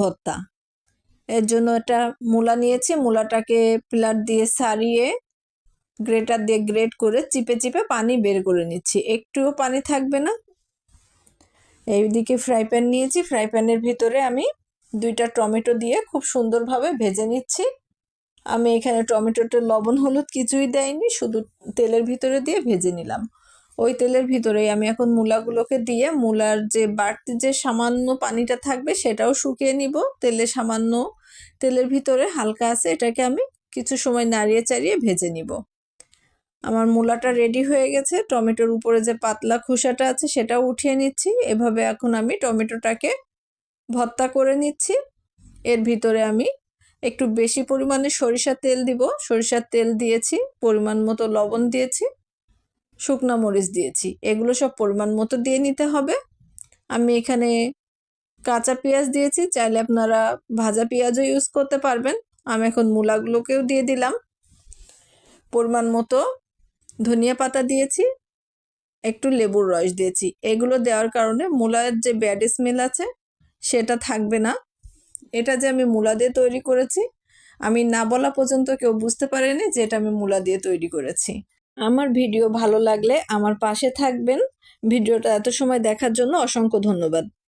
ভর্তা। এর জন্য এটা মূলা নিয়েছি, মূলাটাকে পিলার দিয়ে সারিয়ে গ্রেটার দিয়ে গ্রেট করে চিপে চিপে পানি বের করে নিচ্ছি। একটুও পানি থাকবে না। এইদিকে ফ্রাই প্যান নিয়েছি, ফ্রাই প্যানের ভিতরে আমি দুইটা টমেটো দিয়ে খুব সুন্দরভাবে ভেজে নিচ্ছি। আমি এখানে টমেটোটা লবণ, হলুদ কিছুই দেয়নি শুধু তেলের ভিতরে দিয়ে ভেজে নিলাম। ওই তেলের ভিতরেই। আমি এখন মূলাগুলোকে দিয়ে মূলার যে বাড়তি যে সামান্য পানিটা থাকবে সেটাও শুকিয়ে নিব। তেলে সামান্য তেলের ভিতরে হালকা আছে, এটাকে আমি কিছু সময় নাড়িয়ে চাড়িয়ে ভেজে নিব। আমার মূলাটা রেডি হয়ে গেছে। টমেটোর উপরে যে পাতলা খোসাটা আছে সেটাও উঠিয়ে নিচ্ছি। এভাবে এখন আমি টমেটোটাকে ভর্তা করে নিচ্ছি। এর ভিতরে আমি একটু বেশি পরিমাণে সরিষার তেল দিব। সরিষার তেল দিয়েছি, পরিমাণ মতো লবণ দিয়েছি। শুকনো মরিচ দিয়েছি। এগুলো সব পরিমাণ মতো দিয়ে নিতে হবে। আমি এখানে কাঁচা পেঁয়াজ দিয়েছি। চাইলে আপনারা ভাজা পেঁয়াজও ইউজ করতে পারবেন। আমি এখন মূলাগুলোকেও দিয়ে দিলাম। পরিমাণ মতো ধনিয়া পাতা দিয়েছি। একটু লেবুর রস দিয়েছি। এগুলো দেওয়ার কারণে মূলার যে ব্যাড স্মেল আছে, সেটা থাকবে না। এটা যে আমি মূলা দিয়ে তৈরি করেছি, আমি না বলা পর্যন্ত কেউ বুঝতে পারেনি যে এটা আমি মূলা দিয়ে তৈরি করেছি। আমার ভিডিও ভালো লাগলে আমার পাশে থাকবেন। ভিডিওটা এত সময় দেখার জন্য অসংখ্য ধন্যবাদ।